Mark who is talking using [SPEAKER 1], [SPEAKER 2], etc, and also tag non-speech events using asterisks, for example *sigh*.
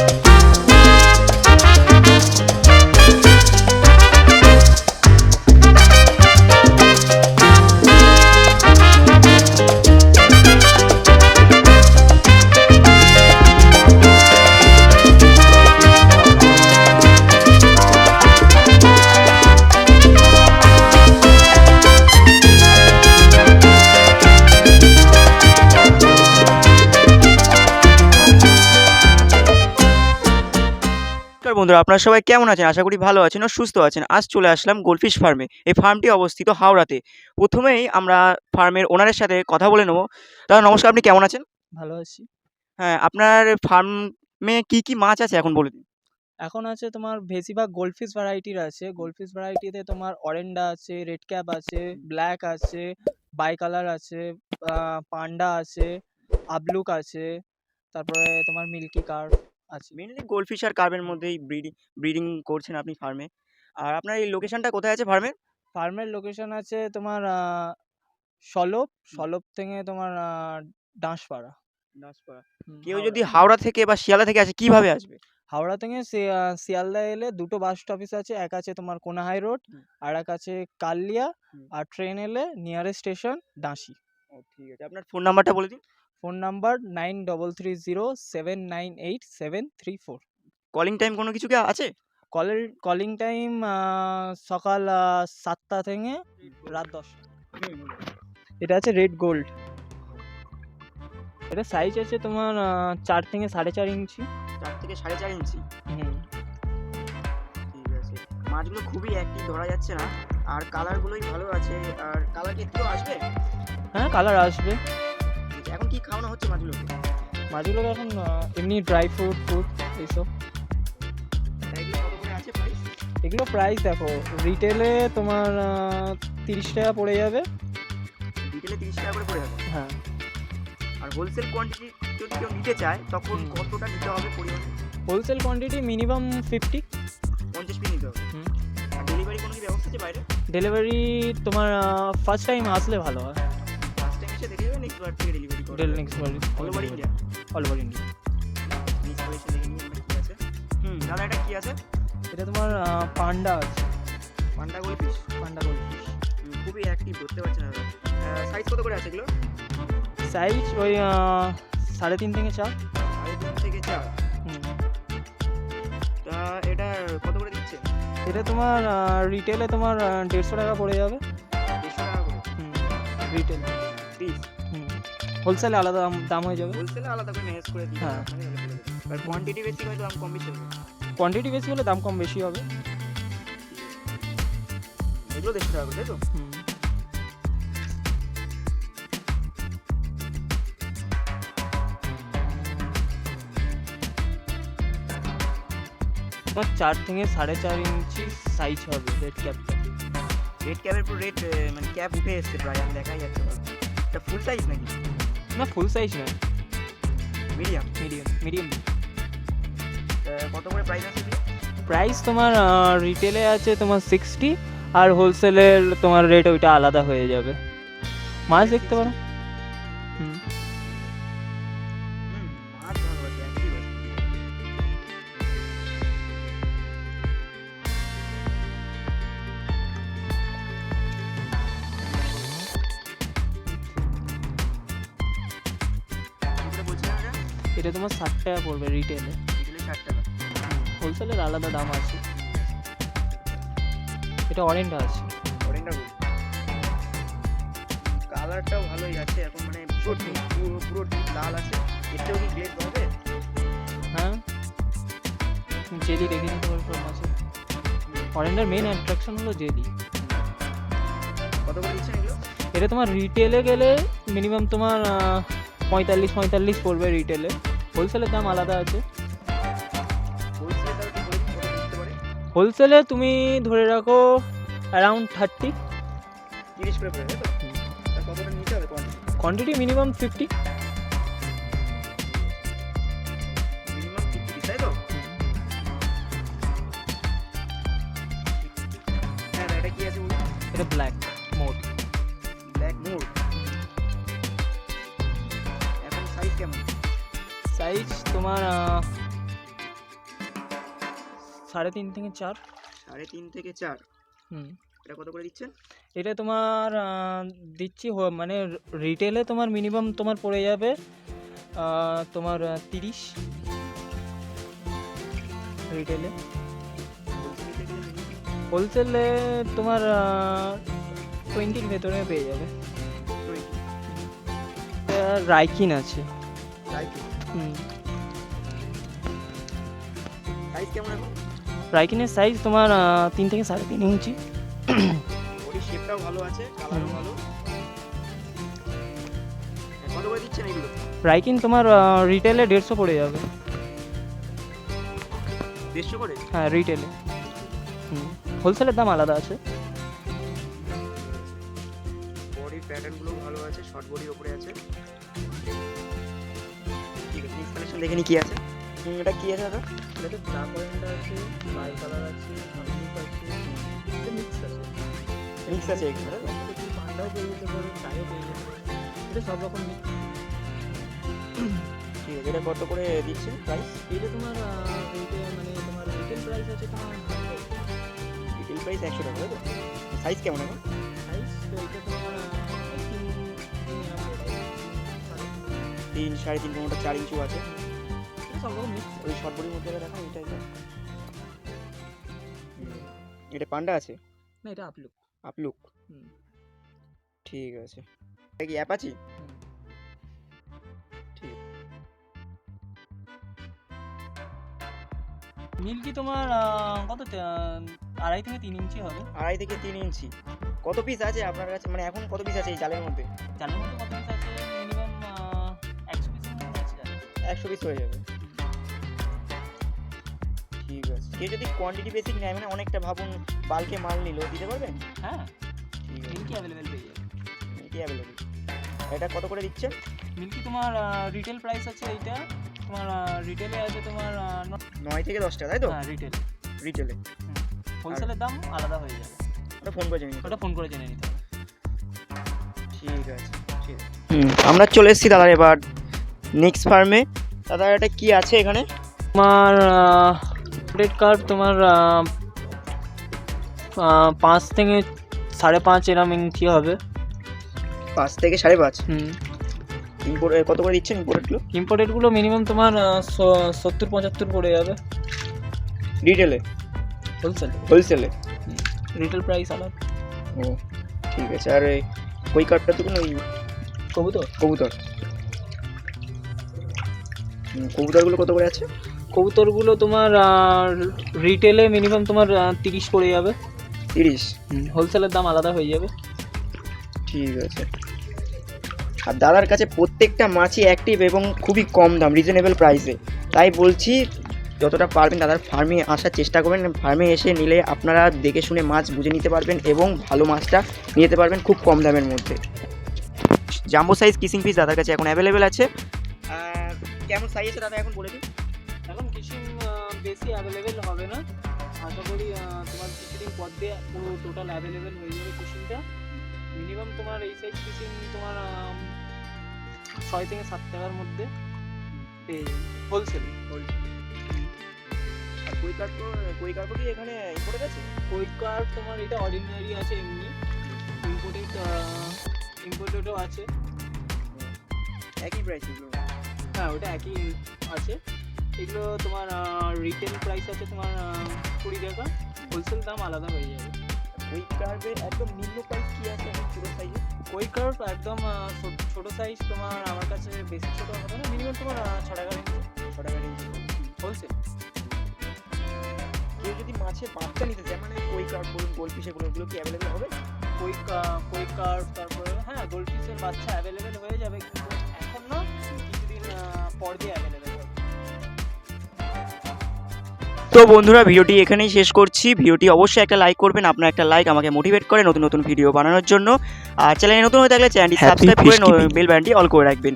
[SPEAKER 1] Thank you. নমস্কার বন্ধুরা আপনারা সবাই কেমন আছেন? আশা করি ভালো আছেন ও সুস্থ আছেন। আজ চলে আসলাম গোলফিশ ফার্মে এই ফার্মটি অবস্থিত হাওড়াতে। প্রথমেই আমরা ফার্মের ওনারের সাথে কথা বলে নেব। দাদা নমস্কার আপনি কেমন আছেন?
[SPEAKER 2] ভালো আছি।
[SPEAKER 1] হ্যাঁ আপনার ফার্মে কি কি মাছ আছে এখন বলে দিন?
[SPEAKER 2] এখন আছে তোমার বেশিরভাগ গোল্ডফিশ ভ্যারাইটির আছে। গোল্ডফিশ ভ্যারাইটিতে তোমার অরেন্ডা আছে রেড ক্যাপ আছে ব্ল্যাক আছে বাই কালার আছে পান্ডা আছে আবলুক আছে তারপরে তোমার মিল্কি কার আছে
[SPEAKER 1] মেনলি গোলফিশ আর কার্বের মধ্যেই ব্রিডিং ব্রিডিং করছেন আপনি ফার্মে আর আপনার এই লোকেশনটা কোথায় আছে ফার্মের
[SPEAKER 2] ফার্মের লোকেশন আছে তোমার আহ, সলপ সলপ থেকে তোমার আহ, ডাঁশপাড়া
[SPEAKER 1] কেউ যদি হাওড়া থেকে বা শিয়ালদা থেকে আসে কীভাবে আসবে?
[SPEAKER 2] হাওড়া থেকে শিয়ালদা এলে দুটো বাস স্টপেজ আছে এক আছে তোমার কোনাহাই রোড আর এক আছে কালিয়া আর ট্রেন এলে নিয়ারেস্ট স্টেশন ডাঁশি
[SPEAKER 1] ও ঠিক আছে। আপনার ফোন নাম্বারটা বলে দিন।
[SPEAKER 2] Phone number nine double three zero seven nine eight seven three four.
[SPEAKER 1] Calling time কোনো কিছু কি আছে?
[SPEAKER 2] কলের কলিং টাইম সকাল সাতটা থেকে রাত দশটা। এটা আছে রেড গোল্ড। এটা সাইজ আছে তোমার চার থেকে সাড়ে চার ইঞ্চি।
[SPEAKER 1] চার থেকে সাড়ে চার ইঞ্চি?
[SPEAKER 2] হুম।
[SPEAKER 1] ঠিক আছে। মাছগুলো খুবই অ্যাক্টিভ ধরা যাচ্ছে না। আর কালারগুলোই ভালো আছে। আর কালার কি একটু আসবে?
[SPEAKER 2] হ্যাঁ কালার আসবে।
[SPEAKER 1] এখন কি খাওয়ানো হচ্ছে মাছগুলোকে?
[SPEAKER 2] মাছগুলোকে এখন এমনি ড্রাই ফ্রুট ফ্রুট এইসব।
[SPEAKER 1] এগুলো প্রাইস
[SPEAKER 2] দেখো রিটেলে তোমার তিরিশ টাকা পড়ে যাবে।
[SPEAKER 1] রিটেলে তিরিশ টাকা করে পড়ে যাবে?
[SPEAKER 2] হ্যাঁ।
[SPEAKER 1] আর হোলসেল কোয়ান্টিটি যদি কেউ নিতে চায় তখন কতটা নিতে হবে পরিমাণে?
[SPEAKER 2] হোলসেল কোয়ান্টিটি মিনিমাম ফিফটি
[SPEAKER 1] পঞ্চাশ পিস নিতে হবে। আর ডেলিভারি কোনো কি ব্যবস্থা আছে বাইরে?
[SPEAKER 2] ডেলিভারি তোমার ফার্স্ট টাইম আসলে ভালো হয়।
[SPEAKER 1] এসে দেখে যাবে নেক্সট থেকে ডেলিভারি করে।
[SPEAKER 2] ডেল নেক্সট বার
[SPEAKER 1] all over India
[SPEAKER 2] all over India
[SPEAKER 1] next বার এসে দেখে নিন কি আছে। হুম দাদা এটা কি আছে?
[SPEAKER 2] এটা তোমার পান্ডা আছে।
[SPEAKER 1] পান্ডা গোল ফিশ
[SPEAKER 2] পান্ডা
[SPEAKER 1] খুবই অ্যাক্টিভ ধরতে পারছে না সাইজ কত করে আছে এগুলো?
[SPEAKER 2] সাইজ ওই সাড়ে তিন থেকে চার।
[SPEAKER 1] সাড়ে তিন থেকে চার? তা এটা কত করে দিচ্ছে?
[SPEAKER 2] এটা তোমার রিটেলে তোমার দেড়শো টাকা পড়ে যাবে।
[SPEAKER 1] দেড়শো টাকা করে।
[SPEAKER 2] রিটেল
[SPEAKER 1] পিস
[SPEAKER 2] হোলসেলে আলাদা দাম দাম হয়ে যাবে।
[SPEAKER 1] হোলসেলে আলাদা করে ম্যানেজ করে দিই
[SPEAKER 2] হ্যাঁ।
[SPEAKER 1] আর কোয়ান্টিটি বেশি হয়তো দাম কম বেশি হবে।
[SPEAKER 2] কোয়ান্টিটি বেশি হলে দাম কম বেশি হবে।
[SPEAKER 1] এগুলো দেখতে হবে তাই তো?
[SPEAKER 2] তোমার চার থেকে সাড়ে চার ইঞ্চি সাইজ হবে রেড ক্যাপটা
[SPEAKER 1] রেড ক্যাপের পুরো রেড মানে ক্যাপ উঠে এসছে প্রায় আমি দেখাই যাচ্ছে। এটা ফুল সাইজ নাকি?
[SPEAKER 2] না ফুল সাইজ না
[SPEAKER 1] মিডিয়াম
[SPEAKER 2] মিডিয়াম মিডিয়াম
[SPEAKER 1] কত করে প্রাইস আছে?
[SPEAKER 2] প্রাইস তোমার রিটেলে আছে তোমার সিক্সটি আর হোলসেলের তোমার রেট ওইটা আলাদা হয়ে যাবে। মাছ দেখতে পারো?
[SPEAKER 1] এটা?
[SPEAKER 2] তোমার ষাট টাকা পড়বে রিটেলে। হোলসেলের আলাদা দাম আছে। এটা অরেঞ্জটা আছে।
[SPEAKER 1] Orange টা কালারটাও ভালোই আছে এখন মানে পুরো পুরো পুরো লাল আছে। এতেও কি গ্লেজ হবে?
[SPEAKER 2] হ্যাঁ? জেলি দেখে নিতে পারব মাছে অরেঞ্জের মেন অ্যাট্রাকশন হলো জেলি।
[SPEAKER 1] কত করে দিচ্ছেন এগুলো?
[SPEAKER 2] এটা তোমার রিটেলে গেলে মিনিমাম তোমার পঁয়তাল্লিশ পঁয়তাল্লিশ পড়বে রিটেলে হোলসেলের দাম আলাদা আছে।
[SPEAKER 1] হোলসেলে
[SPEAKER 2] তুমি ধরে রাখো অ্যারাউন্ড থার্টি
[SPEAKER 1] তিরিশ করে কোয়ান্টিটি
[SPEAKER 2] মিনিমাম ফিফটি
[SPEAKER 1] এটা
[SPEAKER 2] ব্ল্যাক মোড
[SPEAKER 1] ব্ল্যাক মোর কেমন?
[SPEAKER 2] সাইজ তোমার সাড়ে তিন থেকে চার।
[SPEAKER 1] সাড়ে তিন থেকে চার?
[SPEAKER 2] হুম।
[SPEAKER 1] এটা কত করে দিচ্ছেন?
[SPEAKER 2] এটা তোমার দিচ্ছি মানে রিটেলে তোমার মিনিমাম তোমার পড়ে যাবে তোমার তিরিশ। রিটেলে হোলসেলে তোমার টোয়েন্টির ভেতরে পেয়ে যাবে। রাইকিন আছে। রাইকিনের সাইজ তোমার তিন থেকে সাড়ে তিন ইঞ্চি।
[SPEAKER 1] বডি শেপটাও ভালো আছে কালারও ভালো। কত করে দিচ্ছেন এগুলো?
[SPEAKER 2] রাইকিন তোমার রিটেলে দেড়শো পড়ে যাবে।
[SPEAKER 1] দেড়শো করে?
[SPEAKER 2] হ্যাঁ রিটেলে হুম। হোলসেলের দাম আলাদা আছে।
[SPEAKER 1] বডির প্যাটার্নগুলো ভালো আছে শর্ট বডির উপরে আছে। কালেকশন দেখে নি কি আছে? এটা কি আছে দাদা?
[SPEAKER 2] এটাতে ব্ল্যাক অরেঞ্জ আছে বাই কালার আছে আমিক আছে এটা মিক্স আছে।
[SPEAKER 1] মিক্স আছে এখানে তাই তো?
[SPEAKER 2] এটা তুমি পান্ডাও পেয়ে যেতে পারো টাইও পেয়ে যেতে পারো। এটা সব রকম মিক্স *clears throat*
[SPEAKER 1] ঠিক আছে এটা কত করে দিচ্ছেন প্রাইস
[SPEAKER 2] এটা তোমার রেটে মানে তোমার রিটেল প্রাইস আছে তোমার
[SPEAKER 1] রিটেল প্রাইস একশো টাকা তাই তো? সাইজ কেমন এখন?
[SPEAKER 2] সাইজ তো এটা তোমার তিন। সাড়ে তিন
[SPEAKER 1] কোনোটা চার ইঞ্চু আছে।
[SPEAKER 2] এটা সব রকম মিক্স
[SPEAKER 1] ওই শর্ট বডির মধ্যে দেখা এই টাইপের এটা পান্ডা আছে?
[SPEAKER 2] না এটা আপলুক
[SPEAKER 1] আপলুক ঠিক আছে। এটা কি অ্যাপাচি
[SPEAKER 2] মিল্কি তোমার কত আড়াই থেকে তিন ইঞ্চি হবে?
[SPEAKER 1] আড়াই থেকে তিন ইঞ্চি। কত পিস আছে আপনার কাছে? মানে এখন কত পিস আছে এই জালের মধ্যে?
[SPEAKER 2] জালের মধ্যে কত পিস আছে? একশো
[SPEAKER 1] পিস হয়ে যাবে। ঠিক আছে। কেউ যদি কোয়ান্টিটি বেসিক নেয় মানে অনেকটা ভাবুন বালকে মাল নিল দিতে পারবেন?
[SPEAKER 2] হ্যাঁ।
[SPEAKER 1] ঠিক আছে।
[SPEAKER 2] মিল্কি অ্যাভেলেবেল পেয়ে যাবে
[SPEAKER 1] এটি অ্যাভেলেবেল এটা কত করে দিচ্ছেন
[SPEAKER 2] মিল্কি তোমার রিটেল প্রাইস আছে এইটা। তোমার রিটেলে আছে তোমার
[SPEAKER 1] নয় থেকে দশ টাকা তাই তো?
[SPEAKER 2] হ্যাঁ রিটেল
[SPEAKER 1] রিটেলে
[SPEAKER 2] হোলসেলের দাম আলাদা হয়ে যাবে।
[SPEAKER 1] ওটা ফোন করে জেনে নিতে
[SPEAKER 2] ওটা ফোন করে জেনে নিতে
[SPEAKER 1] ঠিক আছে ঠিক আছে। হুম আমরা চলে এসেছি দাদার এবার নেক্সট ফার্মে দাদা এটা কি আছে এখানে?
[SPEAKER 2] তোমার ক্রেডিট কার্ড তোমার পাঁচ থেকে সাড়ে পাঁচ এরম ইঞ্চি হবে।
[SPEAKER 1] পাঁচ থেকে সাড়ে পাঁচ?
[SPEAKER 2] হুম।
[SPEAKER 1] ইম্পোর্ট কত করে দিচ্ছেন ইম্পোর্টেডগুলো
[SPEAKER 2] ইম্পোর্টেডগুলো মিনিমাম তোমার সত্তর পঁচাত্তর পড়ে যাবে।
[SPEAKER 1] রিটেলে
[SPEAKER 2] হোলসেলে
[SPEAKER 1] হোলসেলে
[SPEAKER 2] রিটেল প্রাইস আলাদা।
[SPEAKER 1] ও ঠিক আছে। আর ওই কার্ডটা তো কোনো
[SPEAKER 2] কবুতর?
[SPEAKER 1] কবুতর। কবুতরগুলো কত করে আছে?
[SPEAKER 2] কবুতরগুলো তোমার রিটেলে মিনিমাম তোমার তিরিশ পড়ে যাবে।
[SPEAKER 1] তিরিশ?
[SPEAKER 2] হোলসেলের দাম আলাদা হয়ে যাবে।
[SPEAKER 1] ঠিক আছে। আর দাদার কাছে প্রত্যেকটা মাছই অ্যাক্টিভ এবং খুবই কম দাম রিজনেবল প্রাইসে তাই বলছি যতটা পারবেন দাদার ফার্মে আসার চেষ্টা করবেন। ফার্মে এসে নিলে আপনারা দেখে শুনে মাছ বুঝে নিতে পারবেন এবং ভালো মাছটা নিয়ে যেতে পারবেন খুব কম দামের মধ্যে। জাম্বো সাইজ কিসিং পিস দাদার কাছে এখন অ্যাভেলেবেল আছে। আর কেমন সাইজ আছে দাদা এখন বলে দিন?
[SPEAKER 2] এখন কিছু বেশি অ্যাভেলেবেল হবে না। আশা করি তোমার কিছুদিন পর দিয়ে পুরো টোটাল অ্যাভেলেবেল হয়ে যাবে ফিশিংটা মিনিমাম তোমার এই সাইজ ফিশিং তোমার ছয় থেকে সাত টাকার মধ্যে পেয়ে যাবে। হোলসেল
[SPEAKER 1] আর কই কার্ড কই কার্ড কি এখানে ইম্পোর্টেড আছে?
[SPEAKER 2] ওই কার্ড তোমার এটা অর্ডিনারি আছে এমনি। ইম্পোর্টেড ইম্পোর্টেডও আছে।
[SPEAKER 1] একই প্রাইস
[SPEAKER 2] হ্যাঁ ওটা একই আছে। এগুলো তোমার রিটেল প্রাইস আছে তোমার কুড়ি টাকা। হোলসেল দাম আলাদা হয়ে যাবে।
[SPEAKER 1] ওই কার্ডের একদম নিম্ন প্রাইস কি আছে এখন ছোটো সাইজে
[SPEAKER 2] ওই কার্ভ একদম ছোট সাইজ তোমার আমার কাছে বেশি ছোট হবে না মিনিমাম তোমার ছ টাকা রেঞ্জ
[SPEAKER 1] ছ টাকা রেঞ্জ
[SPEAKER 2] হোলসেল
[SPEAKER 1] কেউ যদি মাছের বাচ্চা নিতে চায় মানে কই কার্ড বলুন গোল বলুন ওগুলো কি অ্যাভেলেবেল হবে?
[SPEAKER 2] কই কই কার্ভ তারপরে হ্যাঁ ফিশের বাচ্চা অ্যাভেলেবেল হয়ে যাবে কিন্তু
[SPEAKER 1] তো বন্ধুরা ভিডিওটি এখানেই শেষ করছি। ভিডিওটি অবশ্যই একটা লাইক করবেন। আপনার একটা লাইক আমাকে মোটিভেট করে নতুন নতুন ভিডিও বানানোর জন্য। আর চ্যানেলে নতুন হয়ে থাকলে চ্যানেলটি সাবস্ক্রাইব করে. বেল বাটনটি অল করে রাখবেন।